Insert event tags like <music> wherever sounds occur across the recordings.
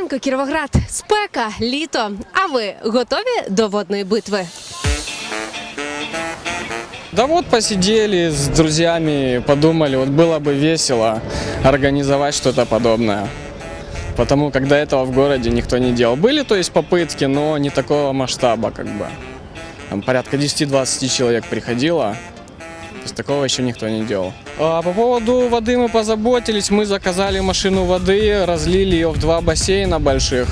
ранку, Кіровоград. Спека, літо. А ви готові до водної битви? Да вот посидели с друзьями, подумали, вот было бы весело организовать что-то подобное. Потому как до этого в городе никто не делал. Были, то есть, попытки, но не такого масштаба, как бы. Там порядка 10-20 человек приходило. То есть такого еще никто не делал. А по поводу воды мы позаботились. Мы заказали машину воды, разлили ее в два бассейна больших.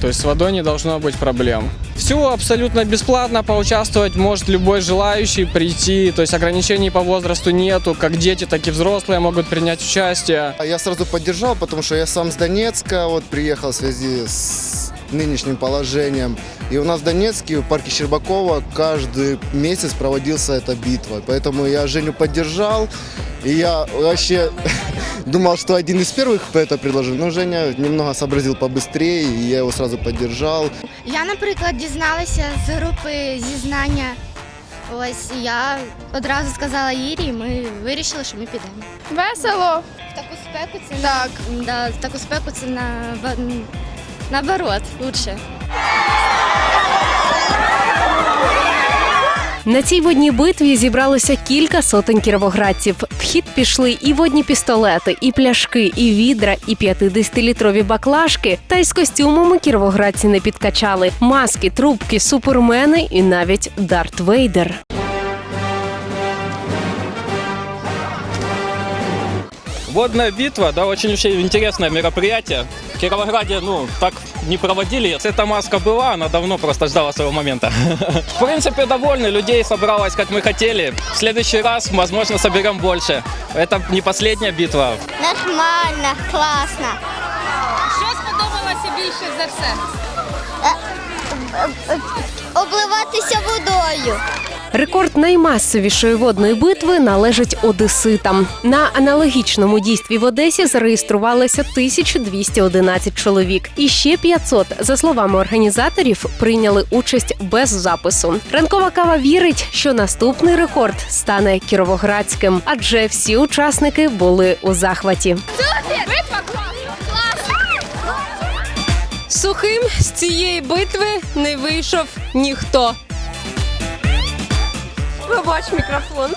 То есть с водой не должно быть проблем. Все абсолютно бесплатно, поучаствовать может любой желающий прийти. То есть ограничений по возрасту нету. Как дети, так и взрослые могут принять участие. А Я сразу поддержал, потому что я сам с Донецка, вот приехал в связи с нынешним положением. И у нас в Донецке, в парке Щербакова, каждый месяц проводился эта битва. Поэтому я Женю поддержал. И я вообще <laughs> думал, что один из первых это предложил. Но Женя немного сообразил побыстрее, и я его сразу поддержал. Я, наприклад, дізналася з групи зізнання. Ось і я одразу сказала Ірі, і ми вирішили, що ми підемо. Весело. В таку спеку це Так. на, да, в таку спеку це на наоборот, лучше. На цій водній битві зібралося кілька сотень кіровоградців. В хід пішли і водні пістолети, і пляшки, і відра, і 50-літрові баклажки. Та й з костюмами кіровоградці не підкачали. Маски, трубки, супермени і навіть Дарт Вейдер. Водная битва, да, очень вообще интересное мероприятие. В Кировограде, ну, так не проводили. Эта маска была, она давно просто ждала своего момента. В принципе, довольны, людей собралось, как мы хотели. В следующий раз, возможно, соберем больше. Это не последняя битва. Нормально, класно. Що сподобалося більше за все? Обливатися водою. Рекорд наймасовішої водної битви належить одеситам. На аналогічному дійстві в Одесі зареєструвалося 1211 чоловік. І ще 500, за словами організаторів, прийняли участь без запису. Ранкова кава вірить, що наступний рекорд стане кіровоградським, адже всі учасники були у захваті. Сухим з цієї битви не вийшов ніхто. Пробач мікрофон.